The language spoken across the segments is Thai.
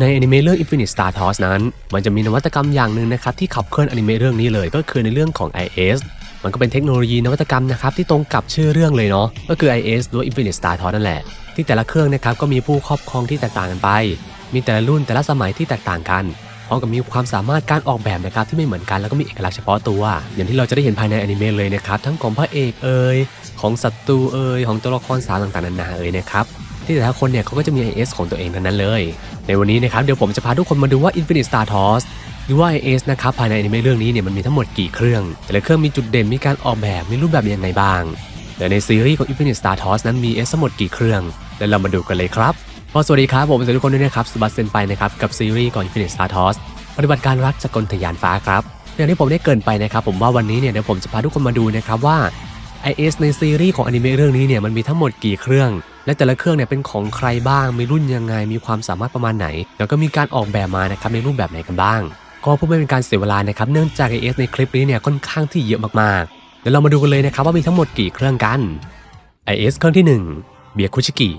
ในอนิเมะเรื่อง Infinite Star Toss นั้น มันจะมีนวัตกรรมอย่างหนึ่งนะครับที่ขับเคลื่อนอนิเมะเรื่องนี้เลยก็คือในเรื่องของ IS มันก็เป็นเทคโนโลยีนวัตกรรมนะครับที่ตรงกับชื่อเรื่องเลยเนาะก็คือ IS หรือ Infinite Star Toss นั่นแหละ ที่แต่ละเครื่องนะครับก็มีผู้ครอบครองที่แตกต่างกันไป มีแต่ละรุ่นแต่ละสมัยที่แตกต่างกันพร้อมกับมีความสามารถการออกแบบนะครับที่ไม่เหมือนกันแล้วก็มีเอกลักษณ์เฉพาะตัว อย่างที่เราจะได้เห็นภายในอนิเมะเลยนะครับทั้งของพระเอกเอ่ยของศัตรูเอ่ยของตัวละครสาวต่างๆนานาเอ่ยนะครับที่แต่ละคนเนี่ยเขาก็จะมี IS ของตัวเองทั้งนั้นเลย ในวันนี้นะครับเดี๋ยวผมจะพาทุกคนมาดูว่า Infinite Star Toss หรือว่า IS นะครับภายในอนิเมะเรื่องนี้เนี่ยมันมีทั้งหมดกี่เครื่อง แต่ละเครื่องมีจุดเด่นมีการออกแบบมีรูปแบบยังไงบ้างและในซีรีส์ของ Infinite Star Toss นั้นมี S ทั้งหมดกี่เครื่องแล้วเรามาดูกันเลยครับก็สวัสดีครับผมสวัสดีทุกคนด้วยนะครับสบัสเซนไปนะครับกับซีรีส์ของ Infinite Star Toss ปฏิบัติการรักจากกลทยานฟ้าครับอย่างที่ผมได้เกินไปนะครับผมว่าวันนี้เนี่ยเดี๋ยวผมจะพาทุกคนมาดูนะครับว่า IS ในซีรีส์ของอนิเมะเรื่องนี้เนี่ยมันมีทั้งหมดกี่เครื่อง และแต่ละเครื่องเนี่ยเป็นของใครบ้าง มีรุ่นยังไง มีความสามารถประมาณไหน แล้วก็มีการออกแบบมานะครับในรูปแบบไหนกันบ้าง ก็เพื่อไม่เป็นการเสียเวลานะครับ เนื่องจาก IS ในคลิปนี้เนี่ยค่อนข้างที่เยอะมากๆ เดี๋ยวเรามาดูกันเลยนะครับว่ามีทั้งหมดกี่เครื่องกัน IS เครื่องที่ 1 เบียคุชิกิ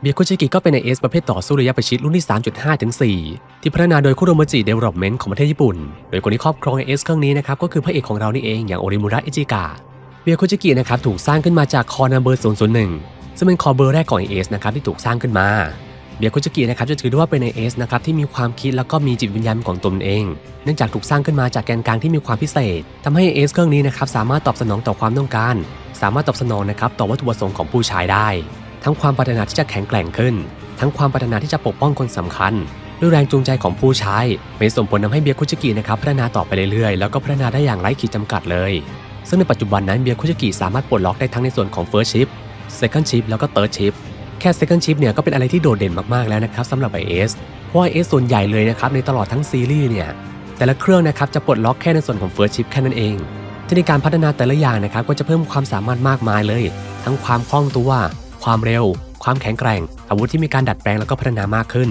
เบียคุชิกิก็เป็น IS ประเภทต่อสู้ระยะประชิดรุ่นที่ 3.5 ถึง 4 ที่พัฒนาโดยคุโรมจิเดเวลอปเมนต์ของประเทศญี่ปุ่น โดยคนที่ครอบครอง IS เครื่องนี้นะครับก็คือพระเอกของเรานี่เองอย่างโอริมุระอิจิกะ เบียโคจิกินะครับถูกสร้างขึ้นมาจากคอนัมเบอร์001 ซึ่งเป็นคอเบอร์แรกของ AS นะครับที่ถูกสร้างขึ้นมา เบียโคจิกินะครับจะถือได้ว่าเป็น AS นะครับที่มีความคิดแล้วก็มีจิตวิญญาณของตนเอง เนื่องจากถูกสร้างขึ้นมาจากแกนกลางที่มีความพิเศษทำให้ AS เครื่องนี้นะครับสามารถตอบสนองต่อความต้องการ สามารถตอบสนองนะครับต่อวัตถุประสงค์ของผู้ใช้ได้ ทั้งความปรารถนาที่จะแข็งแกร่งขึ้น ทั้งความปรารถนาที่จะปกป้องคนสำคัญด้วยแรงจูงใจของผู้ใช้เป็นส่งผลทำให้เบียร์คุจิกินะครับพัฒนาต่อไปเรื่อยๆ แล้วก็พัฒนาได้อย่างไร้ขีดจำกัดเลย ซึ่งในปัจจุบันนั้นเบียร์คุจิกิสามารถปลดล็อกได้ทั้งในส่วนของ First Chip Second Chip แล้วก็ Third Chip แค่ Second Chip เนี่ยก็เป็นอะไรที่โดดเด่นมากๆแล้วนะครับสำหรับ IS เพราะ IS ส่วนใหญ่เลยนะครับในตลอดทั้งซีรีส์เนี่ยแต่ละเครื่องนะครับจะปลดล็อกแค่ในส่วนของ First Chip แค่นั้นเองที่ในการพัฒนาแต่ละอย่างนะครับก็จะเพิ่มความสามารถมากมายเลย ทั้งความคล่องตัว ความเร็ว ความแข็งแกร่ง อาวุธที่มีการดัดแปลงแล้วก็พัฒนามากขึ้น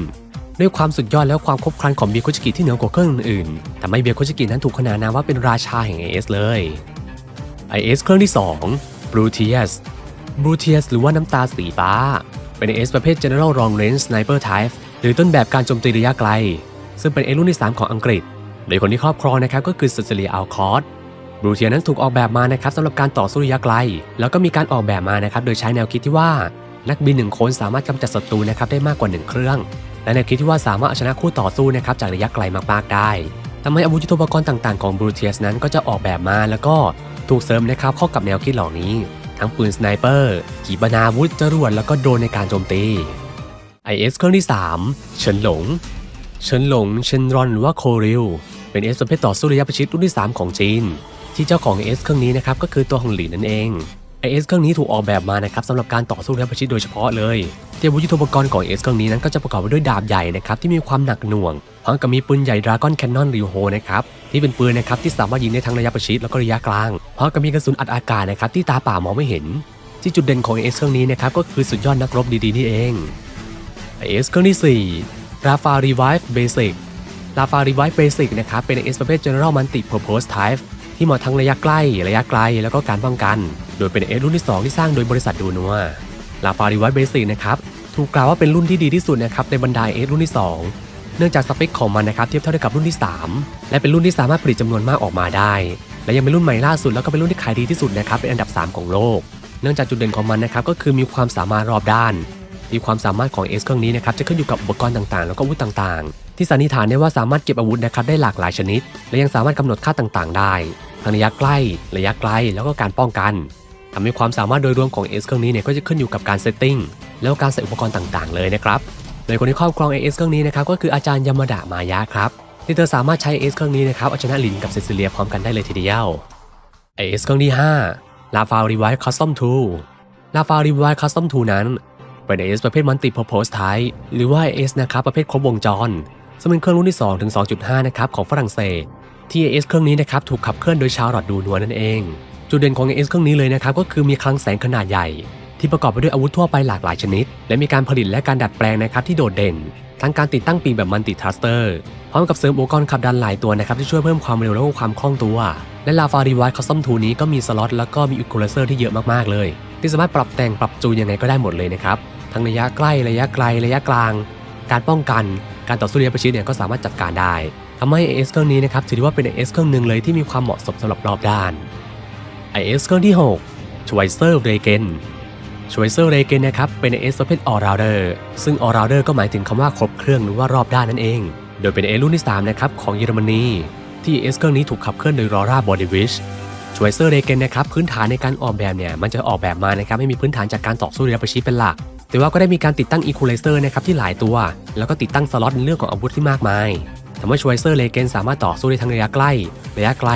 ด้วยความสุดยอดและความครบครันของเบียร์โคจิกิที่เหนือกว่าเครื่องอื่นทำให้เบียร์โคจิกินั้นถูกขนานนามว่าเป็นราชาแห่ง AS เลย IS เครื่องที่ 2 b r u t i u s b r u t i u s หรือว่าน้ำตาสีฟ้า เป็น AS ประเภท General Long Range Sniper Type หรือต้นแบบการโจมตีระยะไกล ซึ่งเป็น AS รุ่นที่ 3 ของอังกฤษ โดยคนที่ครอบครองนะครับก็คือซิซิเลียอัลคอร์บรูเทียนั้นถูกออกแบบมานะครับสำหรับการต่อสู้ระยะไกล แล้วก็มีการออกแบบมานะครับโดยใช้แนวคิดที่ว่านักบินหนึ่งคนสามารถกำจัดศัตรูนะครับได้มากกว่าหนึ่งเครื่อง และแนวคิดที่ว่าสามารถเอาชนะคู่ต่อสู้นะครับจากระยะไกลมากๆได้ทำให้อาวุธยุทโธปกรณ์ต่างๆของบรูเทียสนั้นก็จะออกแบบมาแล้วก็ ถูกเสริมนะครับเข้ากับแนวคิดเหล่านี้ ทั้งปืนสไนเปอร์ขีปนาวุธจรวดแล้วก็โดนในการโจมตี IS เครื่องที่ 3 เฉินหลง เฉินหลง เฉินรอนหรือว่าโคริล เป็น S ประเภทต่อสู้ระยะประชิดรุ่นที่ 3 ของจีน ที่เจ้าของ S เครื่องนี้นะครับก็คือตัวของหลีนั่นเอง IS เครื่องนี้ถูกออกแบบมานะครับสำหรับการต่อสู้ระยะประชิดโดยเฉพาะเลย ที่อาวุธยุทโธปกรณ์ของ S เครื่องนี้นั้นก็จะประกอบไปด้วยดาบใหญ่นะครับที่มีความหนักหน่วงพร้อมกับมีปืนใหญ่ดราก้อนแคนนอนริวโฮนะครับที่เป็นปืนนะครับที่สามารถยิงได้ทั้งระยะประชิดแล้วก็ระยะกลางพร้อมกับมีกระสุนอัดอากาศนะครับที่ตาเปล่ามองไม่เห็น ที่จุดเด่นของ S เครื่องนี้นะครับก็คือสุดยอดนักรบดีๆนี่เอง IS เครื่องที่4 Rafa Revive Basic Rafa Revive Basic นะครับเป็น IS ประเภท General Multi Purpose Type ที่เหมาะทั้งระยะใกล้ ระยะไกล แล้วก็การป้องกัน โดยเป็น IS รุ่นที่ 2 ที่สร้างโดยบริษัทดูนัว Rafa Revive Basic นะครับ ถูกกล่าวว่าเป็นรุ่นที่ดีที่สุดนะครับในบรรดา IS รุ่นที่ 2 เนื่องจากสเปคของมันนะครับเทียบเท่าได้กับรุ่นที่ 3 และเป็นรุ่นที่สามารถผลิตจำนวนมากออกมาได้ และยังเป็นรุ่นใหม่ล่าสุดแล้วก็เป็นรุ่นที่ขายดีที่สุดนะครับเป็นอันดับ 3 ของโลก เนื่องจากจุดเด่นของมันนะครับก็คือมีความสามารถรอบด้านมีความสามารถของ S เครื่องนี้นะครับจะขึ้นอยู่กับอุปกรณ์ต่างๆ แล้วก็อาวุธต่างๆ ที่สันนิษฐานได้ว่าสามารถเก็บอาวุธนะครับได้หลากหลายชนิด และยังสามารถกำหนดค่าต่างๆ ได้ทั้งระยะใกล้ ระยะไกลแล้วก็การป้องกันทำให้ความสามารถโดยรวมของ S เครื่องนี้เนี่ยก็จะขึ้นอยู่กับการเซตติ้ง แล้วการใส่อุปกรณ์ต่างๆ เลยนะครับ โดยคนที่ครอบครอง AS เครื่องนี้นะครับก็คืออาจารย์ยามาดะมายะครับที่เธอสามารถใช้ AS เครื่องนี้นะครับเอาชนะลินกับเซซิเลียพร้อมกันได้เลยทีเดียว AS เครื่องที่5 Lava Revive Custom 2 Lava Revive Custom 2นั้นเป็น AS ประเภท Multi Purpose Type หรือว่า AS นะครับประเภทครบวงจรซึ่งเป็นเครื่องรุ่นที่2ถึง2.5นะครับของฝรั่งเศสที่ AS เครื่องนี้นะครับถูกขับเคลื่อนโดยชาวรอดดูนัวนั่นเอง จุดเด่นของ AS เครื่องนี้เลยนะครับก็คือมีคลังแสงขนาดใหญ่ ที่ประกอบไปด้วยอาวุธทั่วไปหลากหลายชนิด และมีการผลิตและการดัดแปลงนะครับที่โดดเด่น ทั้งการติดตั้งปีกแบบมัลติทรัสเตอร์พร้อมกับเสริมอุปกรณ์ขับดันหลายตัวนะครับที่ช่วยเพิ่มความเร็วและความคล่องตัว และลาฟารีไวท์คอสตอมทูนี้ก็มีสล็อตแล้วก็มีอิคูเลเซอร์ที่เยอะมากๆเลย ที่สามารถปรับแต่งปรับจูนยังไงก็ได้หมดเลยนะครับทั้งระยะใกล้ระยะไกลระยะกลาง การป้องกันการต่อสู้ระยะประชิดเนี่ยก็สามารถจัดการได้ทำให้ AS เครื่องนี้นะครับถือว่าเป็น AS เครื่องหนึ่งเลยที่มีความเหมาะสมสำหรับรอบด้าน IS เครื่องที่ 6 Schweitzer Regen Schweitzer Regen นะครับเป็น AS ประเภท All Rounder ซึ่ง All Rounder ก็หมายถึงคำว่าครบเครื่องหรือว่ารอบด้านนั่นเอง โดยเป็น AS รุ่นที่ 3 นะครับของเยอรมนีที่ AS เครื่องนี้ถูกขับเคลื่อนโดย Rora Bodywich Schweitzer Regen นะครับพื้นฐานในการออกแบบเนี่ยมันจะออกแบบมานะครับให้มีพื้นฐานจากการต่อสู้ระยะประชิดเป็นหลัก แต่ว่าก็ได้มีการติดตั้ง Equalizer นะครับที่หลายตัว แล้วก็ติดตั้งสล็อตในเรื่องของอาวุธที่มากมายทำให้ Schweitzer Regen สามารถต่อสู้ได้ทั้งระยะใกล้ ระยะไกล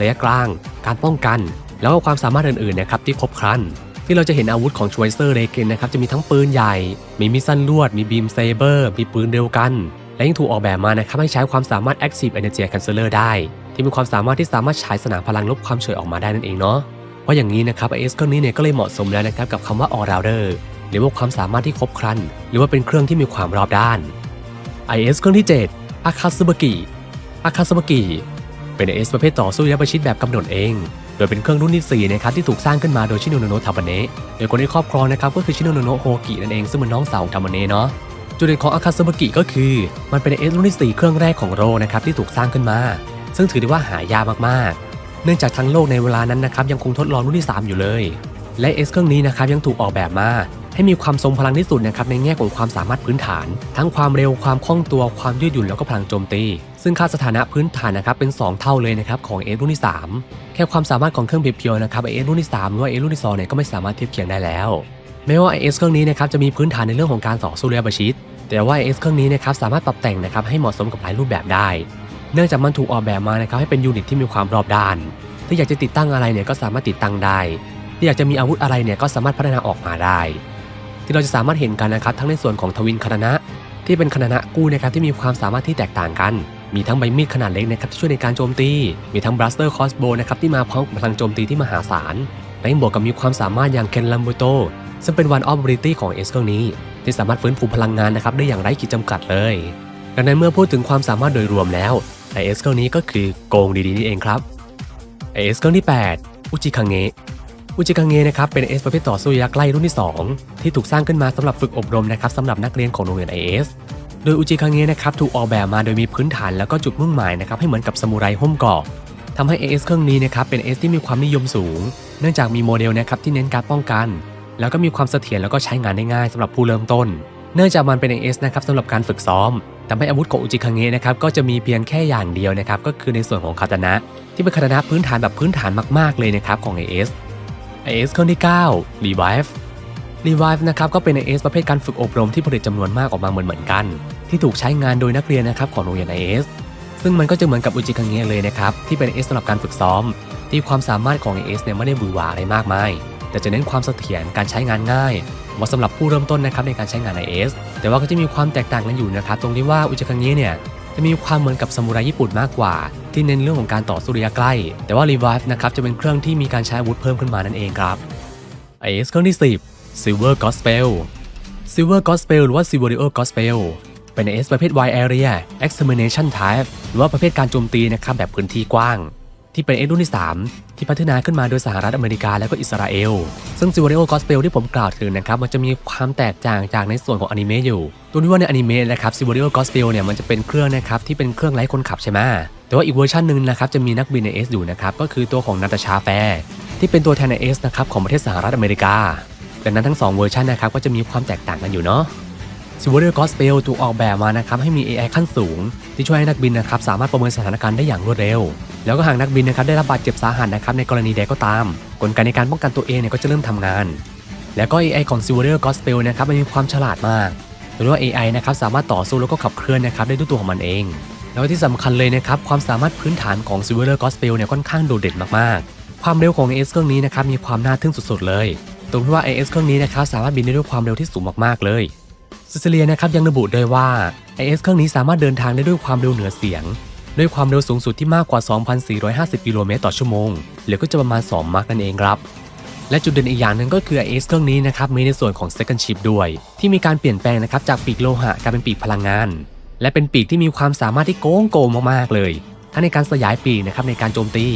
ระยะกลาง การป้องกัน แล้วก็ความสามารถอื่นๆนะครับที่ครบครัน ที่เราจะเห็นอาวุธของ Schweitzer Regen นะครับจะมีทั้งปืนใหญ่ มีมิสซันลวด มีบีมเซเบอร์ มีปืนเดียวกัน และยังถูกออกแบบมานะครับให้ใช้ความสามารถ Active Energy Canceller ได้ ที่มีความสามารถที่สามารถฉายสนามพลังลบความเฉยออกมาได้นั่นเองเนาะเพราะอย่างนี้นะครับ IS เครื่องนี้เนี่ยก็เลยเหมาะสมแล้วนะครับกับคำว่า all rounder หรือว่าความสามารถที่ครบครัน หรือว่าเป็นเครื่องที่มีความรอบด้าน IS เครื่องที่7อาคาซึบกิอาคาซึบกิเป็น IS ประเภทต่อสู้ระยะประชิดแบบกำหนดเอง โดยเป็นเครื่องรุ่นที่4นะครับที่ถูกสร้างขึ้นมาโดยชิโนโนโนะทาบาเนะโดยคนที่ครอบครองนะครับก็คือชิโนโนโนะโฮกินั่นเองซึ่งเป็นน้องสาวของทาบาเนะเนาะจุดเด่นของอาคาซึบากิก็คือ มันเป็นเอสรุ่นที่4เครื่องแรกของโรนะครับที่ถูกสร้างขึ้นมา ซึ่งถือได้ว่าหายากมากๆ เนื่องจากทั้งโลกในเวลานั้นนะครับยังคงทดลองรุ่นที่ 3 อยู่เลย และเอสเครื่องนี้นะครับยังถูกออกแบบมา ให้มีความทรงพลังที่สุดนะครับในแง่ของความสามารถพื้นฐาน ทั้งความเร็วความคล่องตัวความยืดหยุ่นแล้วก็พลังโจมตี ซึ่งค่าสถานะพื้นฐานนะครับเป็น 2 เท่าเลยนะครับของ S รุ่นที่ 3 แค่ความสามารถของเครื่องเพียวๆนะครับ S รุ่นที่3หรือว่า S รุ่นที่2เนี่ยก็ไม่สามารถเทียบเคียงได้แล้วแม้ว่า IS เครื่องนี้นะครับจะมีพื้นฐานในเรื่องของการต่อสู้เระยะประชิดแต่ว่า IS เครื่องนี้นะครับสามารถปรับแต่งนะครับให้เหมาะสมกับหลายรูปแบบได้ เนื่องจากมันถูกออกแบบมานะครับให้เป็นยูนิตที่มีความรอบด้าน ที่อยากจะติดตั้งอะไรเนี่ยก็สามารถติดตั้งได้ ที่อยากจะมีอาวุธอะไรเนี่ยก็สามารถพัฒนาออกมาได้ ที่เราจะสามารถเห็นกันนะครับทั้งในส่วนของทวินคานะที่เป็นคานะกู้นะครับที่มีความสามารถที่แตกต่างกัน มีทั้งใบมีดขนาดเล็กนะครับที่ช่วยในการโจมตี มีทั้งบลัสเตอร์คอสโบนะครับที่มาพร้อมพลังโจมตีที่มหาศาลและยังบวกกับมีความสามารถอย่างเคนลัมบูโตซึ่งเป็นวันออฟบริตี้ของเอสเครื่องนี้ ที่สามารถฟื้นฟูพลังงานนะครับได้อย่างไร้ขีดจำกัดเลยดังนั้นเมื่อพูดถึงความสามารถโดยรวมแล้วไอเอสเครื่องนี้ก็คือโกงดีๆนี่เองครับไอเอสเครื่องที่8อุจิคังเงะ อุจิคังเงนะครับเป็นเอสประเภทต่อสู้ระยะใกล้รุ่นที่ 2 ที่ถูกสร้างขึ้นมาสำหรับฝึกอบรมนะครับสำหรับนักเรียนของโรงเรียน IS โดยอุจิคังเงนะครับถูกออกแบบมาโดยมีพื้นฐานแล้วก็จุดมุ่งหมายนะครับให้เหมือนกับซามูไรห้มเกาะทำให้ AS เครื่องนี้นะครับเป็น AS ที่มีความนิยมสูง เนื่องจากมีโมเดลนะครับที่เน้นการป้องกัน แล้วก็มีความเสถียรแล้วก็ใช้งานได้ง่ายสำหรับผู้เริ่มต้น เนื่องจากมันเป็น AS นะครับสำหรับการฝึกซ้อมทำให้อาวุธของอุจิคังเงะนะครับก็จะมีเพียงแค่อย่างเดียวนะครับก็คือในส่วนของคาตนะ ที่เป็นคาตนะพื้นฐานแบบพื้นฐานมากๆเลยนะครับของ AS AS เครื่องที่ 9 Revive Revive นะครับก็เป็น AS ประเภทการฝึกอบรมที่ผลิตจำนวนมากออกมาเหมือนเหมือนๆกัน ที่ถูกใช้งานโดยนักเรียนนะครับของโรงเรียน IS ซึ่งมันก็จะเหมือนกับอุจิคังเงะเลยนะครับที่เป็น AS สำหรับการฝึกซ้อม ที่ความสามารถของ AS เนี่ยไม่ได้หวือหวาอะไรมากมาย แต่จะเน้นความเสถียรการใช้งานง่ายเหมาะสำหรับผู้เริ่มต้นนะครับในการใช้งาน IS แต่ว่าก็จะมีความแตกต่างกันอยู่นะครับตรงที่ว่าอุจิคังเงะเนี่ย จะมีความเหมือนกับซามูไรญี่ปุ่นมากกว่า ที่เน้นเรื่องของการต่อสู้ระยะใกล้ แต่ว่า Revive นะครับจะเป็นเครื่องที่มีการใช้อาวุธเพิ่มขึ้นมานั่นเองครับ IS เครื่องที่ 10 Silver Gospel Silver Gospel หรือว่า Silverio Gospel เป็น IS ประเภท Wide Area Extermination Type หรือว่าประเภทการโจมตีนะครับแบบพื้นที่กว้าง ที่เป็น IS รุ่นที่ 3 ที่พัฒนาขึ้นมาโดยสหรัฐอเมริกาและก็อิสราเอล ซึ่ง Silverio Gospel ที่ผมกล่าวถึงนะครับมันจะมีความแตกต่างจากในส่วนของอนิเมะอยู่ ตัวที่ว่าในอนิเมะนะครับ Silverio Gospel เนี่ยมันจะเป็นเครื่องนะครับที่เป็นเครื่องไร้คนขับใช่ไหมแต่ว่าอีกเวอร์ชันหนึ่งนะครับจะมีนักบินใน S อสอยู่นะครับก็คือตัวของนาตาชาแฟร์ที่เป็นตัวแทนใน S นะครับของประเทศสหรัฐอเมริกาดังนั้นทั้ง 2 เวอร์ชันนะครับก็จะมีความแตกต่างกันอยู่เนาะ s i v e r i o Gospel ถูกออกแบบมานะครับให้มี AI ขั้นสูง ที่ช่วยให้นักบินนะครับสามารถประเมินสถานการณ์ได้อย่างรวดเร็ว แล้วก็หากนักบินนะครับได้รับบาดเจ็บสาหัสนะครับในกรณีใดก็ตาม กลไกในการป้องกันตัวเองเนี่ยก็จะเริ่มทำงาน แล้วก็ AI ของ s i v e r i o Gospel นะครับมันมีความฉลาดมากโดยว่า AI นะครับสามารถต่อสู้แล้วก็ขับเคลื่อนนะครับได้ด้วยตัวของมันเอง แล้วที่สำคัญเลยนะครับความสามารถพื้นฐานของ s i v e r i o Gospel เนี่ยค่อนข้างโดดเด่นมากๆ ความเร็วของ AS เครื่องนี้นะครับมีความน่าทึ่งสุดๆเลยตรงที่ว่า AS เครื่องนี้นะครับสามารถบินได้ด้วยความเร็วที่สูงมากๆเลย ซิซิเลียนะครับยังระบุด้วยว่า AS เครื่องนี้สามารถเดินทางได้ด้วยความเร็วเหนือเสียง ด้วยความเร็วสูงสุดที่มากกว่า 2,450 กิโลเมตรต่อชั่วโมง หรือก็จะประมาณ 2 มาร์กนั่นเองครับและจุดเด่นอีกอย่างหนึ่งก็คือ AS เครื่องนี้นะครับมีในส่วนของ Second Chip ด้วย ที่มีการเปลี่ยนแปลงนะครับจากปีกโลหะกลายเป็นปีกพลังงาน และเป็นปีกที่มีความสามารถที่โกงโกงมากๆเลย ทั้งในการสยายปีกนะครับในการโจมตี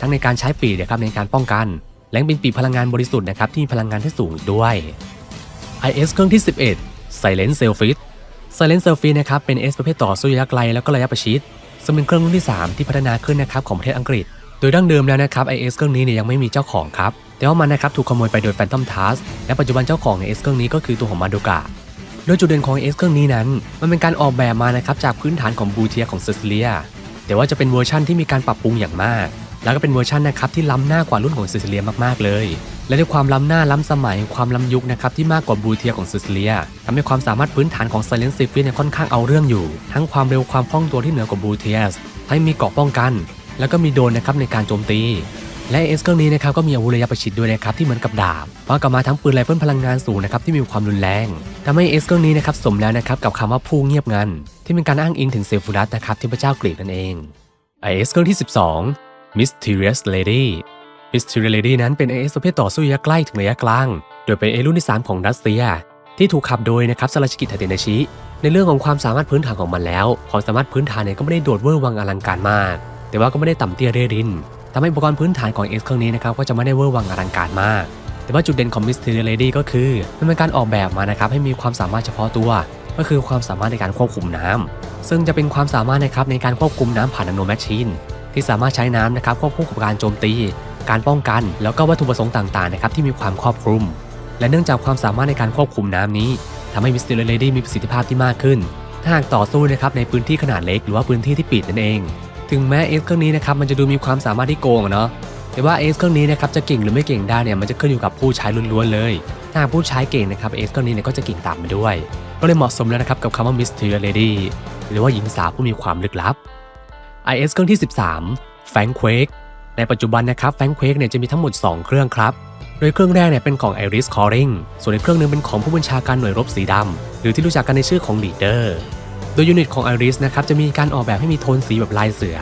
ทั้งในการใช้ปีกนะครับในการป้องกัน และเป็นปีกพลังงานบริสุทธิ์นะครับที่มีพลังงานที่สูงด้วย IS เครื่องที่ 11 Silent Sailfish Silent Surface นะครับเป็น S ประเภทต่อสู้ระยะไกลแล้วก็ระยะประชิดซึ่งเป็นเครื่องรุ่นที่ 3 ที่พัฒนาขึ้นนะครับของประเทศอังกฤษ โดยดั้งเดิมแล้วนะครับ IS เอสเครื่องนี้เนี่ยยังไม่มีเจ้าของครับ แต่ว่ามันนะครับถูกขโมยไปโดย Phantom Task และปัจจุบันเจ้าของใน S เครื่องนี้ก็คือตัวของมาโดกะโดยจุดเด่นของ S เครื่องนี้นั้น มันเป็นการออกแบบมานะครับจากพื้นฐานของบูเทียของเซซิเลียแต่ว่าจะเป็นเวอร์ชั่นที่มีการปรับปรุงอย่างมาก แล้วก็เป็นเวอร์ชันนะครับที่ล้ำหน้ากว่ารุ่นของเซซิเลียมากๆเลย และด้วยความล้ำหน้าล้ำสมัยความล้ำยุคนะครับที่มากกว่าบูเทียของเซซิเลียทำให้ความสามารถพื้นฐานของ Silent s i f i เนี่ยค่อนข้างเอาเรื่องอยู่ ทั้งความเร็วความคล่องตัวที่เหนือกว่าบูเทียสทั้งมีเกราะป้องกัน แล้วก็มีโดนนะครับในการโจมตีและเอสเครื่องนี้นะครับก็มีอาวุธระยะประชิดด้วยนะครับที่เหมือนกับดาบพร้อมกับมาทั้งปืนไรเฟิลพลังงานสูงนะครับที่มีความรุนแรงทำให้เอสเครื่องนี้นะครับสมแล้วนะครับกับคำว่าผู้เงียบงันที่เป็นการอ้างอิงถึงเซฟูรัสนะครับที่พระเจ้ากรีกนั่นเองไอเอสเครื่องที่ 12 Mysterious Lady Mysterious Lady นั้นเป็น AS ประเภทต่อสู้ระยะใกล้ถึงระยะกลาง โดยเป็นเอรุ่นที่ 3 ของรัสเซีย ที่ถูกขับโดยนะครับซาราชิกิทาเตนาชิ ในเรื่องของความสามารถพื้นฐานของมันแล้ว ความสามารถพื้นฐานเนี่ยก็ไม่ได้โดดเวอร์วังอลังการมาก แต่ว่าก็ไม่ได้ต่ำเตี้ยเร่รินทำให้อุปกรณ์พื้นฐานของ S เครื่องนี้นะครับก็จะไม่ได้เวอร์วังอลังการมากแต่ว่าจุดเด่นของ Mysterious Lady ก็คือมันเป็นการออกแบบมานะครับให้มีความสามารถเฉพาะตัว ก็คือความสามารถในการควบคุมน้ำซึ่งจะเป็นความสามารถนะครับในการควบคุมน้ำผ่านนาโนแมชชีน ที่สามารถใช้น้ำนะครับควบคู่กับการโจมตี การป้องกัน แล้วก็วัตถุประสงค์ต่างๆนะครับที่มีความครอบคลุม และเนื่องจากความสามารถในการควบคุมน้ำนี้ทำให้ Mysterious Lady มีประสิทธิภาพที่มากขึ้น ถ้าหากต่อสู้นะครับในพื้นที่ขนาดเล็กหรือว่าพื้นที่ที่ปิดนั่นเอง ถึงแม้เอสเครื่องนี้นะครับมันจะดูมีความสามารถที่โกงเนาะแต่ว่าเอสเครื่องนี้นะครับจะเก่งหรือไม่เก่งได้เนี่ยมันจะขึ้นอยู่กับผู้ใช้ล้วนๆเลย ถ้าหากผู้ใช้เก่งนะครับเอสเครื่องนี้เนี่ยก็จะเก่งตามไปด้วย ก็เลยเหมาะสมแล้วนะครับกับคำว่า Mysterious Lady หรือว่าหญิงสาวผู้มีความลึกลับ IS เครื่องที่ 13 f a n q u a k e ในปัจจุบันนะครับ f a n q u a k e เนี่ยจะมีทั้งหมด 2 เครื่องครับ โดยเครื่องแรกเนี่ยเป็นของ Iris Calling ส่วนอีกเครื่องหนึงเป็นของผู้บัญชาการหน่วยรบสีดำหรือที่รู้จักกันในชื่อของ Leader โดยยูนิตของ Iris นะครับจะมีการออกแบบให้มีโทนสีแบบลายเสือ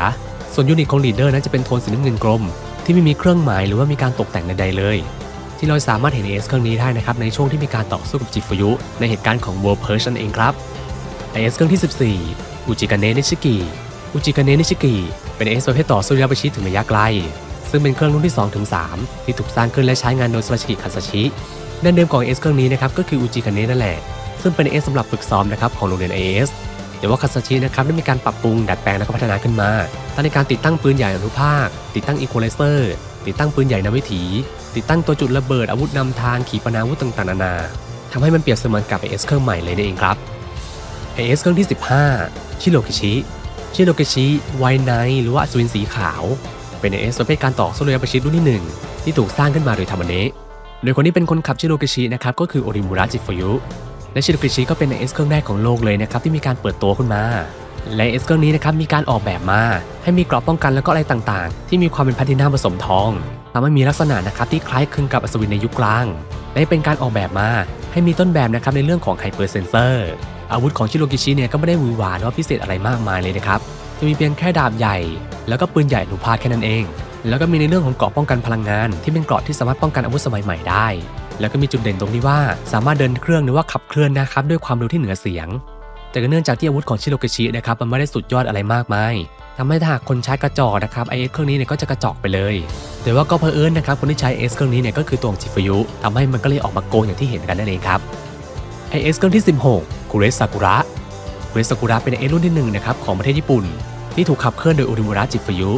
ส่วนยูนิตของ Leader นั้นจะเป็นโทนสีน้ำเงินกลม ที่ไม่มีเครื่องหมายหรือว่ามีการตกแต่งใดๆเลย ที่เราสามารถเห็น AS เครื่องนี้ได้นะครับในช่วงที่มีการต่อสู้กับจิฟุยุ ในเหตุการณ์ของ World Purge นั่นเองครับ AS เครื่องที่ 14อุจิกาเนะนิชิกิ อุจิกาเนะนิชิกิเป็น AS ประเภทต่อสู้ระยะประชิดถึงระยะไกล ซึ่งเป็นเครื่องรุ่นที่2ถึง3ที่ถูกสร้างขึ้นและใช้งานโดยซาชิกิคาซาชิดั้งเดิมของ AS เครื่องนี้นะครับก็คืออุจิกาเนะนั่นแหละ ซึ่งเป็น AS สสำหรับฝึกซ้อมนะครับของโรงเรียน AS แต่ว่าคาซาชินะครับได้มีการปรับปรุงดัดแปลงและก็พัฒนาขึ้นมาทั้งในการติดตั้งปืนใหญ่อนุภาค ติดตั้งอีโคไลเซอร์ติดตั้งปืนใหญ่นำวิถี ติดตั้งตัวจุดระเบิดอาวุธนำทางขีปนาวุธต่างๆนานาทำให้มันเปรียบเสมือนกับ AS เครื่องใหม่เลยนั่นเองครับ AS เครื่องที่ 15 ชิโรกิชิ ชิโรกิชิไวไนหรือว่าอัศวินสีขาว เป็น AS ประเภทการต่อสู้ระยะประชิดรุ่นที่ 1 ที่ถูกสร้างขึ้นมาโดยทามาเนะโดยคนที่เป็นคนขับชิโรกิชินะครับก็คือโอริมุระจิฟุยุ และชิโรกิชิก็เป็น AS เครื่องแรกของโลกเลยนะครับที่มีการเปิดตัวขึ้นมา และ AS เครื่องนี้นะครับมีการออกแบบมา ให้มีกราะป้องกันแล้วก็อะไรต่างๆ ที่มีความเป็นแพลตินัมผสมทองทำให้มีลักษณะนะครับที่คล้ายคลึงกับอัศวินในยุคกลางและเป็นการออกแบบมาให้มีต้นแบบนะครับในเรื่องของไฮเปอร์เซนเซอร์ อาวุธของชิโรกิชิเนี่ยก็ไม่ได้หวือหวาหรือว่าพิเศษอะไรมากมายเลยนะครับ จะมีเพียงแค่ดาบใหญ่ แล้วก็ปืนใหญ่อนุภาคแค่นั้นเอง แล้วก็มีในเรื่องของเกราะป้องกันพลังงาน ที่เป็นเกราะที่สามารถป้องกันอาวุธสมัยใหม่ได้ แล้วก็มีจุดเด่นตรงที่ว่าสามารถเดินเครื่องหรือว่าขับเคลื่อนนะครับด้วยความเร็วที่เหนือเสียง แต่ก็เนื่องจากที่อาวุธของชิโรกิชินะครับมันไม่ได้สุดยอดอะไรมากมายทำให้ถ้าหากคนใช้กระจอกนะครับไอเอสเครื่องนี้เนี่ยก็จะกระจอกไปเลย แต่ว่าก็เพอเอิญนะครับคนที่ใช้เอสเครื่องนี้เนี่ยก็คือตัวของจิฟยุทำให้มันก็เลยออกมาโกงอย่างที่เห็นกันนั่นเองครับ IS เครื่องที่ 16 คุเรซากุระคุเรซากุระเป็น IS รุ่นที่1นะครับของประเทศญี่ปุ่น ที่ถูกขับเคลื่อนโดยโอริมุระจิฟยุ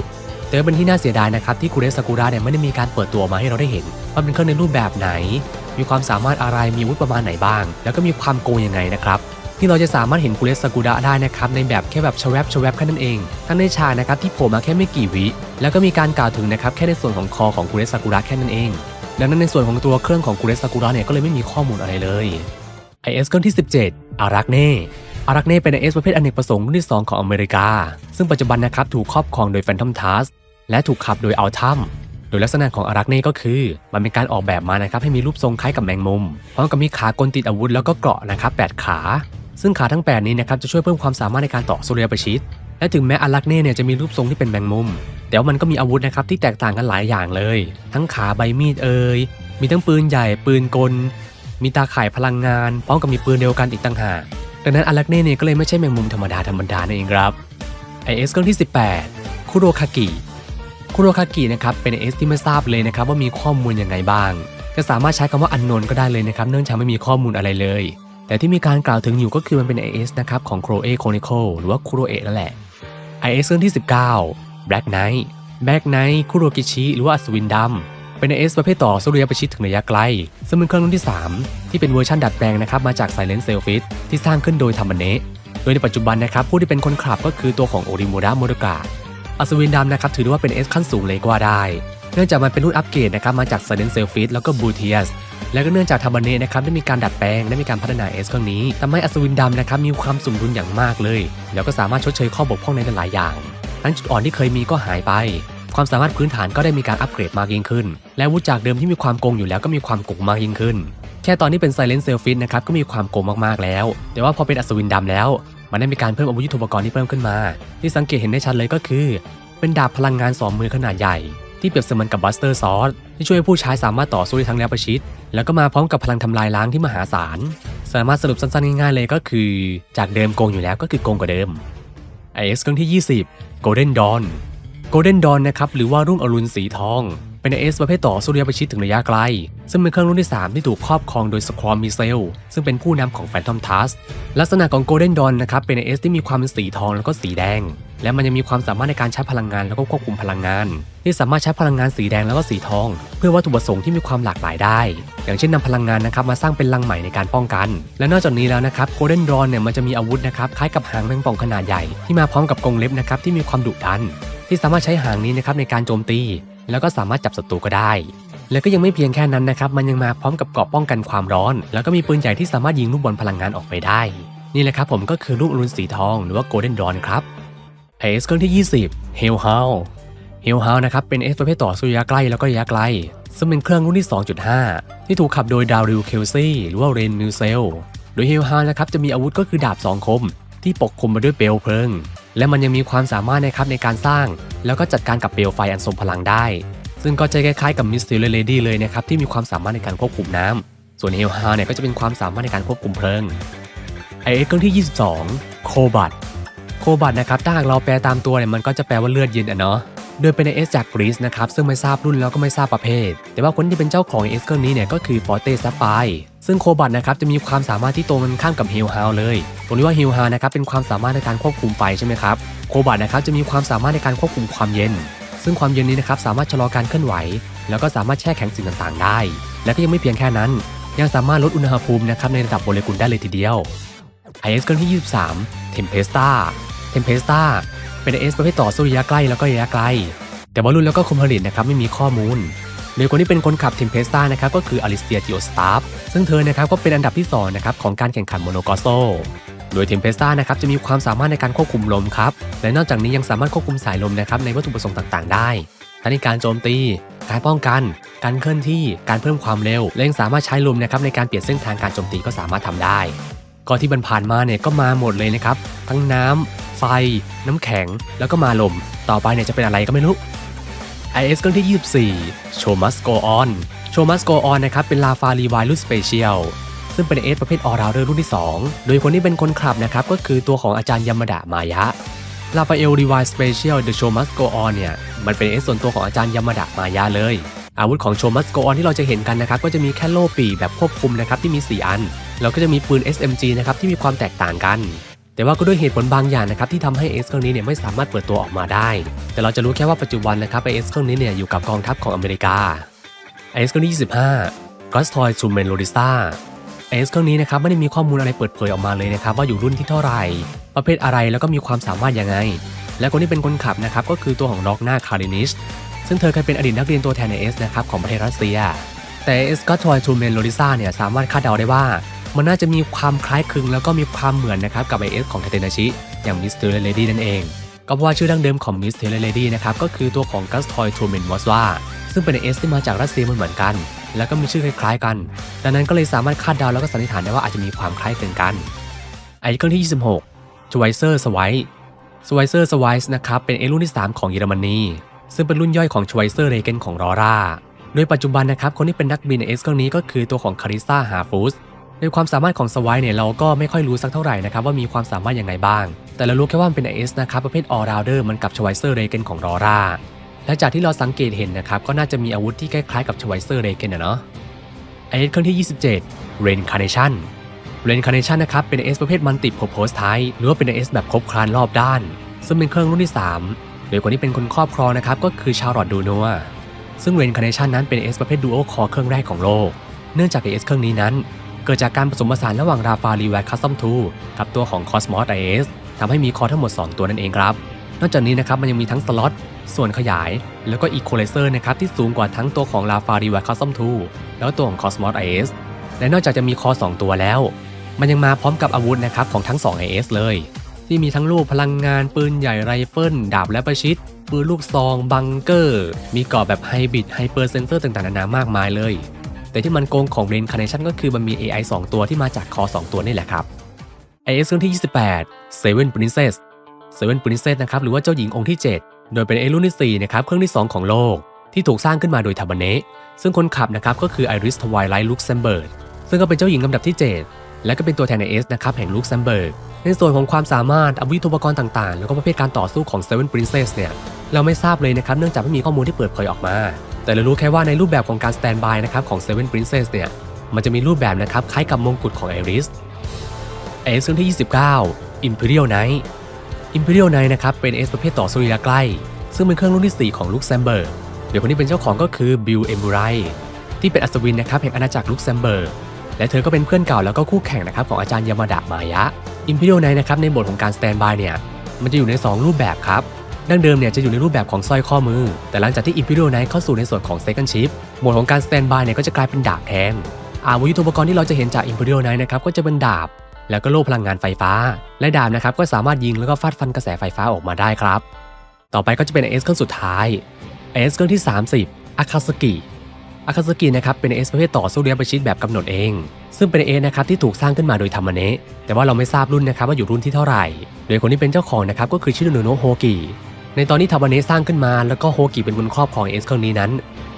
แต่เป็นที่น่าเสียดายนะครับที่คุเรซากุระเนี่ยไม่ได้มีการเปิดตัวมาให้เราได้เห็นว่าเป็นเครื่องในรูปแบบไหน มีความสามารถอะไรมีวุธประมาณไหนบ้าง แล้วก็มีความโกงยังไงนะครับที่เราจะสามารถเห็นคุเรซากุระได้นะครับในแบบแค่แบบชวบชวบแค่นั้นเอง ทั้งในฉากนะครับที่โผล่มาแค่ไม่กี่วิ แล้วก็มีการกล่าวถึงนะครับแค่ในส่วนของคอของคุเรซากุระแค่นั้นเอง ดังนั้นในส่วนของตัวเครื่องของคุเรซากุระเนี่ยก็เลยไม่มีข้อมูลอะไรเลย IS เครื่องที่ 17 อารักเน่อารักเน่เป็น IS ประเภทอเนกประสงค์รุ่นที่ 2 ของอเมริกา ซึ่งปัจจุบันนะครับถูกครอบครองโดย Phantom Task และถูกขับโดยอัลทัมโดยลักษณะของอารักเน่ก็คือ มันเป็นการออกแบบมานะครับให้มีรูปทรงคล้ายกับแมงมุม พร้อมกับมีขากลติดอาวุธแล้วก็เกราะนะครับ8ขา ซึ่งขาทั้ง 8 นี้นะครับจะช่วยเพิ่มความสามารถในการต่อสู้เระยประชิดและถึงแม้อารักเน่เนี่ยจะมีรูปทรงที่เป็นแมงมุม แต่ว่ามันก็มีอาวุธนะครับที่แตกต่างกันหลายอย่างเลย ทั้งขาใบมีดเอ่ยมีทั้งปืนใหญ่ปืนกล มีตาข่ายพลังงานพร้อมกับมีปืนเดียวกันอีกต่างหากดังนั้นอารักเน่เนี่ยก็เลยไม่ใช่แมงมุมธรรมดาธรรมดานั่นเองครับ IS เอสเครื่องที่ 18คุโรคากิคุโรคากินะครับเป็น IS ที่ไม่ทราบเลยนะครับว่ามีข้อมูลยังไงบ้าง จะสามารถใช้คำว่าอันนนก็ได้เลยนะครับเนื่องจากไม่มีข้อมูลอะไรเลย แต่ที่มีการกล่าวถึงอยู่ก็คือมันเป็น IS นะครับของ Croe Chronicle หรือว่า Kuroe นั่นแหละ IS เรื่องที่ 19 Black Knight Black Knight คุโรกิชิหรือว่าอัศวินดำ เป็น IS ประเภทต่อสู้ระยะประชิดถึงระยะไกล ซึ่งเป็นเครื่องรุ่นที่ 3 ที่เป็นเวอร์ชันดัดแปลงนะครับมาจาก Silent Sailfish ที่สร้างขึ้นโดยทามันเนะโดยในปัจจุบันนะครับผู้ที่เป็นคนขับก็คือตัวของโอริโมดะโมโดกะอัศวินดำนะครับถือได้ว่าเป็น S ขั้นสูงเลยก็ว่าได้ เนื่องจากมันเป็นรุ่นอัปเกรดนะครับมาจาก Silent Sailfish แล้วก็ b ูเทียสและก็เนื่องจากทามันเนนะครับได้มีการดัดแปลงและมีการพัฒนา S เครื่องนี้ทำให้อัศวินดำนะครับมีความสมดุลอย่างมากเลย แล้วก็สามารถชดเชยข้อบกพร่องในหลายๆอย่าง ทั้งจุดอ่อนที่เคยมีก็หายไป ความสามารถพื้นฐานก็ได้มีการอัปเกรดมากยิ่งขึ้น และอาวุธจากเดิมที่มีความโกงอยู่แล้วก็มีความโกงมากยิ่งขึ้น แค่ตอนนี้เป็น Silent Sailfish นะครับก็มีความโกงมากๆแล้ว แต่ว่าพอเป็นอัศวินดำแล้ว มันได้มีการเพิ่มอาวุธยุทโธปกรณ์ที่เพิ่มขึ้นมา ที่สังเกตเห็นได้ชัดเลยก็คือ เป็นดาบพลังงานสองมือขนาดใหญ่ ที่เปรียบเสมือนกับบัสเตอร์ซอสที่ช่วยให้ผู้ใช้สามารถต่อสู้ได้ทั้งแนวประชิด แล้วก็มาพร้อมกับพลังทำลายล้างที่มหาศาลสามารถสรุปสั้นๆง่ายๆเลยก็คือ จากเดิมโกงอยู่แล้วก็คือโกงกว่าเดิม IS เครื่องที่ 20 Golden Dawn Golden Dawn นะครับหรือว่ารุ่งอรุณสีทอง เป็น IS ประเภทต่อสู้ระยะประชิดถึงระยะไกล ซึ่งเป็นเครื่องรุ่นที่ 3 ที่ถูกครอบครองโดยสควอมมิเซลซึ่งเป็นผู้นำของ Phantom Task ลักษณะของ Golden Dawn นะครับเป็น IS ที่มีความเป็นสีทองแล้วก็สีแดง และมันยังมีความสามารถในการใช้พลังงานแล้วก็ควบคุมพลังงาน ที่สามารถใช้พลังงานสีแดงแล้วก็สีทอง เพื่อวัตถุประสงค์ที่มีความหลากหลายได้ อย่างเช่นนำพลังงานนะครับมาสร้างเป็นลังใหม่ในการป้องกัน และนอกจากนี้แล้วนะครับ Golden Dawn เนี่ยมันจะมีอาวุธนะครับคล้ายกับหางแมงป่องขนาดใหญ่ที่มาพร้อมกับกรงเล็บนะครับที่มีความดุดัน ที่สามารถใช้หางนี้นะครับในการโจมตี แล้วก็สามารถจับศัตรูก็ได้ แล้วก็ยังไม่เพียงแค่นั้นนะครับมันยังมาพร้อมกับเกราะป้องกันความร้อน แล้วก็มีปืนใหญ่ที่สามารถยิงลูกบอลพลังงานออกไปได้ นี่แหละครับผมก็คือลูกอรุณสีทองหรือว่า Golden Dawn ครับ AS เครื่องที่ 20 Hellhound Hellhound นะครับเป็น S ประเภทต่อสู้ระยะใกล้แล้วก็ระยะไกลซึ่งเป็นเครื่องรุ่นที่ 2.5 ที่ถูกขับโดยดาวริลเคลซี่หรือว่าเรนมิวเซล โดย Hellhound นะครับจะมีอาวุธก็คือดาบสองคม ที่ปกคลุมมาด้วยเปลวเพลิง และมันยังมีความสามารถนะครับในการสร้าง แล้วก็จัดการกับเปลวไฟอันทรงพลังได้ ซึ่งก็จะคล้ายๆกับ Mystery Lady เลยนะครับที่มีความสามารถในการควบคุมน้ำส่วน Hellhound เนี่ยก็จะเป็นความสามารถในการควบคุมเพลิง IS เครื่องที่ 22 โคบัตโคบัตนะครับถ้าหากเราแปลตามตัวเนี่ยมันก็จะแปลว่าเลือดเย็นอะเนาะโดยเป็น AS จากกรีซนะครับซึ่งไม่ทราบรุ่นแล้วก็ไม่ทราบประเภท แต่ว่าคนที่เป็นเจ้าของ AS เครื่องนี้เนี่ยก็คือฟอร์เตซัปไ e ซึ่งโคบัตนะครับจะมีความสามารถที่ตรงกันข้ามกับฮิลฮาวเลยตรงนี้ว่าฮิลฮาวนะครับเป็นความสามารถในการควบคุมไฟใช่ไหมครับโคบัตนะครับจะมีความสามารถในการควบคุมความเย็น ซึ่งความเย็นนี้นะครับสามารถชะลอการเคลื่อนไหว แล้วก็สามารถแช่แข็งสิ่งต่างๆ ได้ และก็ยังไม่เพียงแค่นั้น ยังสามารถลดอุณหภูมินะครับในระดับโมเลกุลได้เลยทีเดียว IS เครื่องที่ 23 Tempesta Tempesta เป็น AS ประเภทต่อสู้ระยะใกล้แล้วก็ระยะไกล แต่ว่ารุ่นแล้วก็คอมผลิตนะครับไม่มีข้อมูล โดยคนที่เป็นคนขับ Tempesta นะครับก็คืออลิเซียจิโอสตาฟซึ่งเธอนะครับก็เป็นอันดับที่2นะครับของการแข่งขันโมโนกอโซโดย Tempesta นะครับจะมีความสามารถในการควบคุมลมครับ และนอกจากนี้ยังสามารถควบคุมสายลมนะครับในวัตถุประสงค์ต่างๆ ได้ทั้งในการโจมตี การป้องกัน การเคลื่อนที่ การเพิ่มความเร็ว และยังสามารถใช้ลมนะครับในการเปลี่ยนเส้นทางการโจมตีก็สามารถทำได้ ก็ที่มันผ่านมาเนี่ยก็มาหมดเลยนะครับ ทั้งน้ำไฟ น้ำแข็ง แล้วก็มาลม ต่อไปเนี่ยจะเป็นอะไรก็ไม่รู้ IS เครื่องที่ 24 Show Must Go On Show Must Go On นะครับเป็นลาฟารีวายรุ่นสเปเชียลซึ่งเป็น AS ประเภทออราเดอร์รุ่นที่ 2 โดยคนที่เป็นคนขับนะครับก็คือตัวของอาจารย์ยามาดะมายะลาฟาเอลรีวายสเปเชียล The Show Must Go On เนี่ยมันเป็น AS ส่วนตัวของอาจารย์ยามาดะมายะเลย อาวุธของ Show Must Go On ที่เราจะเห็นกันนะครับก็จะมีแค่โล่ปีแบบควบคุมนะครับที่มี 4 อัน แล้วก็จะมีปืน SMG นะครับที่มีความแตกต่างกัน แต่ว่าก็ด้วยเหตุผลบางอย่างนะครับที่ทำให้ S เครื่องนี้เนี่ยไม่สามารถเปิดตัวออกมาได้ แต่เราจะรู้แค่ว่าปัจจุบันนะครับ S เครื่องนี้เนี่ยอยู่กับกองทัพของอเมริกา S เครื่องที่25 g o s t o y t r u m a n l o d i s t a S เครื่องนี้นะครับไม่ได้มีข้อมูลอะไรเปิดเผยออกมาเลยนะครับว่าอยู่รุ่นที่เท่าไหร่ ประเภทอะไรแล้วก็มีความสามารถยังไง และคนที่เป็นคนขับนะครับก็คือตัวของล็อกนาคารินิชซึ่งเธอเคยเป็นอดีตนักเรียนตัวแทนใน S นะครับของประเทศรัสเซียแต่ S g o t t o y t r u m a n l o d i s t a เนี่ยสามารถคาดเดาได้ว่า มันน่าจะมีความคล้ายคลึงแล้วก็มีความเหมือนนะครับกับ IS ของเทเตนาชิ อย่าง Miss t e r Lady นั่นเอง ก็เพราะว่าชื่อดั้งเดิมของ Miss t e r Lady นะครับก็คือตัวของ g u s t o y t r u m a n m o s w a ซึ่งเป็น IS ที่มาจากรัสเซียเหมือนกัน แล้วก็มีชื่อคล้ายๆกัน ดังนั้นก็เลยสามารถคาดเดาแล้วก็สันนิษฐานได้ว่าอาจจะมีความคล้ายคลึงกันไอเครื่องที่ 26 Schweizer s w i t e Schweizer s w i t e นะครับเป็นเอรุ่นที่ 3 ของเยอรมนี ซึ่งเป็นรุ่นย่อยของ Schweizer r e g e n ของรอร่าโดยปัจจุบันนะครับคนที่เป็นนักบินในเอสเครื่องนี้ก็คือตัวของคาริซ่าฮาฟูส โดยความสามารถของสวายเนี่ยเราก็ไม่ค่อยรู้สักเท่าไหร่นะครับว่ามีความสามารถอยังไงบ้าง แต่เรารู้แค่ว่ามันเป็น IS นะครับประเภท all rounder มันกับชไวเซอร์เรเกนของรอร่าและจากที่เราสังเกตเห็นนะครับก็น่าจะมีอาวุธที่คล้ายๆกับชไวเซอร์เรเกนนะเนาะ IS เครื่องที่ 27 Reincarnation Reincarnation นะครับเป็น AS ประเภท Multi Purpose Type หรือว่าเป็น AS แบบครบครันรอบด้าน ซึ่งเป็นเครื่องรุ่นที่ 3 โดยคนที่เป็นคนครอบครองนะครับก็คือชาร์ลอตดูนัวซึ่ง Reincarnation นั้นเป็น AS ประเภท Dual Core เครื่องแรกของโลก เนื่องจาก AS เครื่องนี้นั้น กิดจากการผสมผสานระหว่าง Rafa r e w a c Custom 2กับตัวของ Cosmos IS ทำให้มีคอทั้งหมด 2 ตัวนั่นเองครับ นอกจากนี้นะครับมันยังมีทั้งสล็อตส่วนขยาย แล้วก็อีโคไลเซอร์นะครับที่สูงกว่าทั้งตัวของ Rafa r e w a c Custom 2แล้วตัวของ Cosmos IS และนอกจากจะมีคอ 2 ตัวแล้ว มันยังมาพร้อมกับอาวุธนะครับของทั้ง 2 IS เลย ที่มีทั้งลูกพลังงานปืนใหญ่ไรเฟิลดาบและประชิด ปืนลูกซอง บังเกอร์ มีกรอบแบบไฮบริดไฮเปอร์เซนเซอร์ต่างๆนานามากมายเลย แต่ที่มันโกงของ Reincarnation ก็คือมันมี AI 2 ตัวที่มาจากคอ 2 ตัวนี่แหละครับ IS เรื่องที่ 28 Seven Princess Seven Princess นะครับหรือว่าเจ้าหญิงองค์ที่ 7 โดยเป็น AI รุ่นที่4นะครับเครื่องที่ 2 ของโลก ที่ถูกสร้างขึ้นมาโดยทาบาเนะซึ่งคนขับนะครับก็คือ Iris Twilight Luxembourg ซึ่งก็เป็นเจ้าหญิงลำดับที่ 7 และก็เป็นตัวแทนในเอสนะครับแห่งลุกเซมเบิร์กในส่วนของความสามารถอาวุธอุปกรณ์ต่างๆ แล้วก็ประเภทการต่อสู้ของ Seven Princess เนี่ยเราไม่ทราบเลยนะครับเนื่องจากไม่มีข้อมูลที่เปิดเผยออกมา แต่เรารู้แค่ว่าในรูปแบบของการสแตนบายนะครับของ Seven Princess เนี่ย มันจะมีรูปแบบนะครับคล้ายกับมงกุฎของไอริสเอสรุ่นที่ 29 Imperial Knight Imperial Knight นะครับเป็นเอสประเภทต่อสู้ระยะใกล้ ซึ่งเป็นเครื่องรุ่นที่ 4 ของลุกเซมเบิร์เดี๋ยวคนที่เป็นเจ้าของก็คือบิลเอมบูไรที่เป็นอัศวินนะครับแห่งอาณาจักรลุกเซมเบิร์กและเธอก็เป็นเพื่อนเก่าแล้วก็คู่แข่งนะครับของอาจารย์ยามาดะมายะ Imperial Knight นะครับในบทของการสแตนบายเนี่ย มันจะอยู่ใน 2 รูปแบบครับ ดั้งเดิมเนี่ยจะอยู่ในรูปแบบของสร้อยข้อมือ แต่หลังจากที่ Imperial Knight เข้าสู่ในส่วนของ Second Ship โหมดของการสแตนบายเนี่ยก็จะกลายเป็นดาบแทนอาวุธยุทโธปกรณ์ที่เราจะเห็นจาก Imperial Knight นะครับก็จะเป็นดาบ แล้วก็โล่พลังงานไฟฟ้า และดาบนะครับก็สามารถยิงแล้วก็ฟาดฟันกระแสไฟฟ้าออกมาได้ครับ ต่อไปก็จะเป็น AS เครื่องสุดท้าย AS เครื่องที่ 30 Akatsuki อาคาสกินะครับเป็นเอสประเภทต่อสู้เรียบประชิดแบบกำหนดเอง ซึ่งเป็นเอนะครับที่ถูกสร้างขึ้นมาโดยธรรมเนะแต่ว่าเราไม่ทราบรุ่นนะครับว่าอยู่รุ่นที่เท่าไหร่ โดยคนที่เป็นเจ้าของนะครับก็คือชิโนโนะโฮกิ ในตอนที่ธรรมเนสสร้างขึ้นมาแล้วก็โฮกิเป็นคนครอบของเอสเครื่องนี้นั้น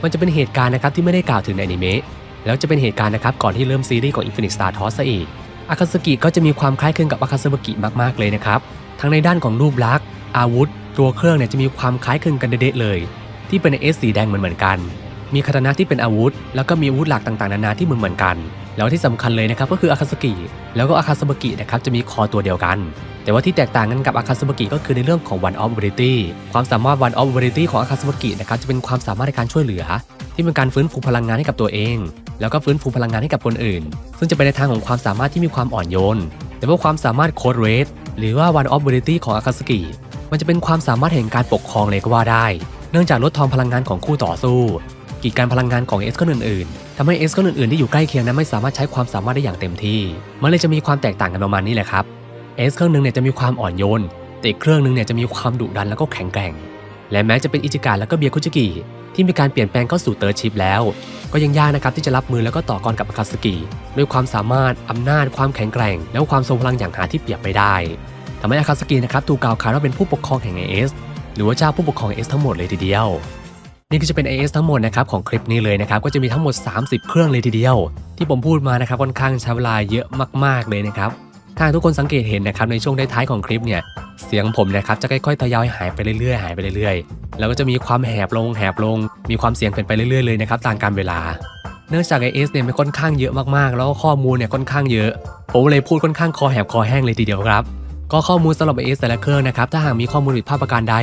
มันจะเป็นเหตุการณ์นะครับที่ไม่ได้กล่าวถึงในอนิเมะแล้วจะเป็นเหตุการณ์นะครับก่อนที่เริ่มซีรีส์ของ Infinite Star t o s ซะอีกอาคาสกิก็จะมีความคล้ายคลึงกับอาคาสกิมากๆเลยนะครับทั้งในด้านของรูปลักษณ์อาวุธ ตัวเครื่องเนี่ยจะมีความคล้ายคลึงกันเด็ดๆเลย ที่เป็นเอสสีแดงเหมือนกัน มีคาตานะที่เป็นอาวุธ แล้วก็มีอาวุธหลักต่างๆนานาที่เหมือนเหมือนกัน แล้วที่สำคัญเลยนะครับก็คืออาคาสกิแล้วก็อาคาสบกินะครับจะมีคอตัวเดียวกัน แต่ว่าที่แตกต่างกันกับอาคาสบกิก็คือในเรื่องของ one of ability ความสามารถ one of ability ของอาคาสบกินะครับจะเป็นความสามารถในการช่วยเหลือ ที่เป็นการฟื้นฟูพลังงานให้กับตัวเอง แล้วก็ฟื้นฟูพลังงานให้กับคนอื่น ซึ่งจะเป็นในทางของความสามารถที่มีความอ่อนโยน แต่ว่าความสามารถโคดเรทหรือว่า one of ability ของอาคาสกิมันจะเป็นความสามารถแห่งการปกครองเลยก็ว่าได้ เนื่องจากลดทอนพลังงานของคู่ต่อสู้ กีดการพลังงานของเอสเครื่องอื่นๆทำให้เอสเครื่องอื่นๆที่อยู่ใกล้เคียงนั้นไม่สามารถใช้ความสามารถได้อย่างเต็มที่ มันเลยจะมีความแตกต่างกันประมาณนี้แหละครับเอสเครื่องหนึงเนี่ยจะมีความอ่อนโยนแต่อีกเครื่องหนึงเนี่ยจะมีความดุดันแล้วก็แข็งแกร่ง และแม้จะเป็นอิจิกะแล้วก็เบียคุจิกิที่มีการเปลี่ยนแปลงเข้าสู่เติร์ดชิปแล้ว ก็ยังยากนะครับที่จะรับมือแล้วก็ต่อกรกับอาคาสกิด้วยความสามารถอำนาจความแข็งแกร่ง และความทรงพลังอย่างหาที่เปรียบไม่ได้ทำให้อาคาสกินะครับถูกกล่าวขานว่าเป็นผู้ปกครองแห่งเอสหรือว่าเจ้าผู้ปกครองเอสทั้งหมดเลยทีเดียว นี่ก็จะเป็น AS ทั้งหมดนะครับของคลิปนี้เลยนะครับก็จะมีทั้งหมด 30 เครื่องเลยทีเดียว ที่ผมพูดมานะครับค่อนข้างใช้เวลาเยอะมากๆเลยนะครับถ้าทุกคนสังเกตเห็นนะครับในช่วงท้ายๆของคลิปเนี่ยเสียงผมนะครับจะค่อยๆทยอยหายไปเรื่อยๆหายไปเรื่อยๆ แล้วก็จะมีความแหบลงแหบลง มีความเสียงเป็นไปเรื่อยๆเลยนะครับตามการเวลา เนื่องจาก AS เนี่ยมันค่อนข้างเยอะมากๆ แล้วก็ข้อมูลเนี่ยค่อนข้างเยอะผมเลยพูดค่อนข้างคอแหบคอแห้งเลยทีเดียวครับ ก็ข้อมูลสำหรับ AS แต่ละเครื่องนะครับ ถ้าหากมีข้อมูลผิดพลาดประการใด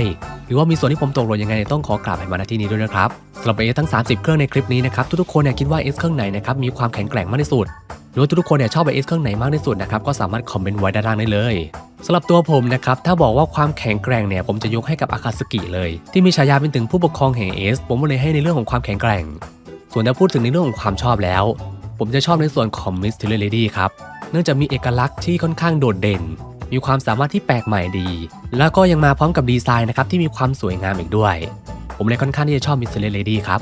หรือว่ามีส่วนที่ผมตกหล่นยังไงต้องขอกราบให้มาณที่นี้ด้วยนะครับสำหรับ AS ทั้ง 30 เครื่องในคลิปนี้นะครับทุกๆคนเนี่ยคิดว่า AS เครื่องไหนนะครับมีความแข็งแกร่งมากที่สุดหรือว่าทุกๆคนเนี่ยชอบ AS เครื่องไหนมากที่สุดนะครับก็สามารถคอมเมนต์ไว้ด้านล่างได้เลยสำหรับตัวผมนะครับถ้าบอกว่าความแข็งแกร่งเนี่ยผมจะยกให้กับอาคาสกิเลย ที่มีฉายาเป็นถึงผู้ปกครองแห่ง AS ผมก็เลยให้ในเรื่องของความแข็งแกร่ง ส่วนถ้าพูดถึงในเรื่องของความชอบแล้ว ผมจะชอบในส่วนของ Mystery Lady ครับเนื่องจากมีเอกลักษณ์ที่ค่อนข้างโดดเด่น มีความสามารถที่แปลกใหม่ดี แล้วก็ยังมาพร้อมกับดีไซน์นะครับที่มีความสวยงามอีกด้วย ผมเลยค่อนข้างที่จะชอบ Mystery Lady ครับ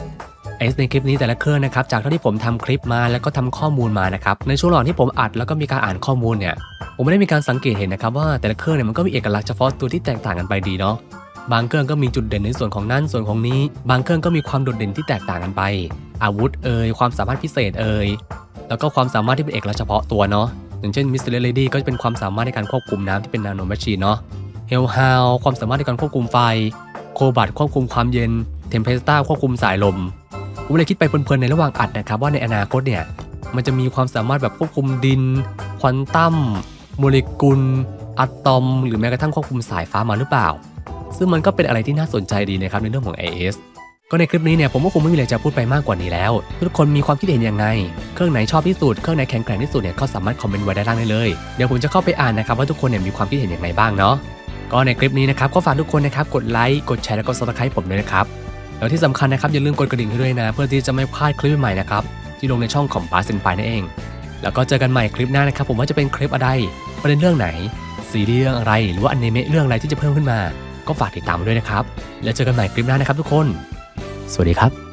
เอสในคลิปนี้แต่ละเครื่องนะครับจากเท่าที่ผมทำคลิปมาแล้วก็ทำข้อมูลมานะครับในช่วงระหว่างที่ผมอัดแล้วก็มีการอ่านข้อมูลเนี่ยผมไม่ได้มีการสังเกตเห็นนะครับว่าแต่ละเครื่องเนี่ยมันก็มีเอกลักษณ์เฉพาะตัวที่แตกต่างกันไปดีเนาะบางเครื่องก็มีจุดเด่นในส่วนของนั่นส่วนของนี้ บางเครื่องก็มีความโดดเด่นที่แตกต่างกันไป อาวุธเอ่ยความสามารถพิเศษเอ่ยแล้วก็ความสามารถที่เป็นเอกลักษณ์เฉพาะตัวเนาะ อย่างเช่น Mystery Lady ก็จะเป็นความสามารถในการควบคุมน้ำที่เป็นนาโนแมชชีนเนาะเฮลฮาวความสามารถในการควบคุมไฟ โคบัตควบคุมความเย็นเทมเพสต้าควบคุมสายลมผมเลยคิดไปเพลินๆในระหว่างอัดนะครับว่าในอนาคตเนี่ยมันจะมีความสามารถแบบควบคุมดิน ควอนตัมโมเลกุลอะตอม หรือแม้กระทั่งควบคุมสายฟ้ามาหรือเปล่า ซึ่งมันก็เป็นอะไรที่น่าสนใจดีนะครับในเรื่องของ IS ก็ในคลิปนี้เนี่ยผมก็คงไม่มีอะไรจะพูดไปมากกว่านี้แล้ว ทุกคนมีความคิดเห็นยังไง เครื่องไหนชอบที่สุด เครื่องไหนแข็งแกร่งที่สุดเนี่ยก็สามารถคอมเมนต์ไว้ด้านล่างได้เลย เดี๋ยวผมจะเข้าไปอ่านนะครับว่าทุกคนเนี่ยมีความคิดเห็นอย่างไรบ้างเนาะ ก็ในคลิปนี้นะครับก็ฝากทุกคนนะครับกดไลค์กดแชร์แล้วก็ subscribe ผมด้วยนะครับ แล้วที่สำคัญนะครับอย่าลืมกดกระดิ่งให้ด้วยนะ เพื่อที่จะไม่พลาดคลิปใหม่นะครับที่ลงในช่องของ b a s เซนไปนั่นเอง แล้วก็เจอกันใหม่คลิปหน้านะครับผมว่าจะเป็นคลิปอะไรประเด็นเรื่องไหนซีรีส์เรื่องอะไรหรือว่าอนิเมะเรื่องอะไรที่จะเพิ่มขึ้นมา ก็ฝากติดตามด้วยนะครับ แล้วเจอกันใหม่คลิปหน้านะครับทุกคน สวัสดีครับ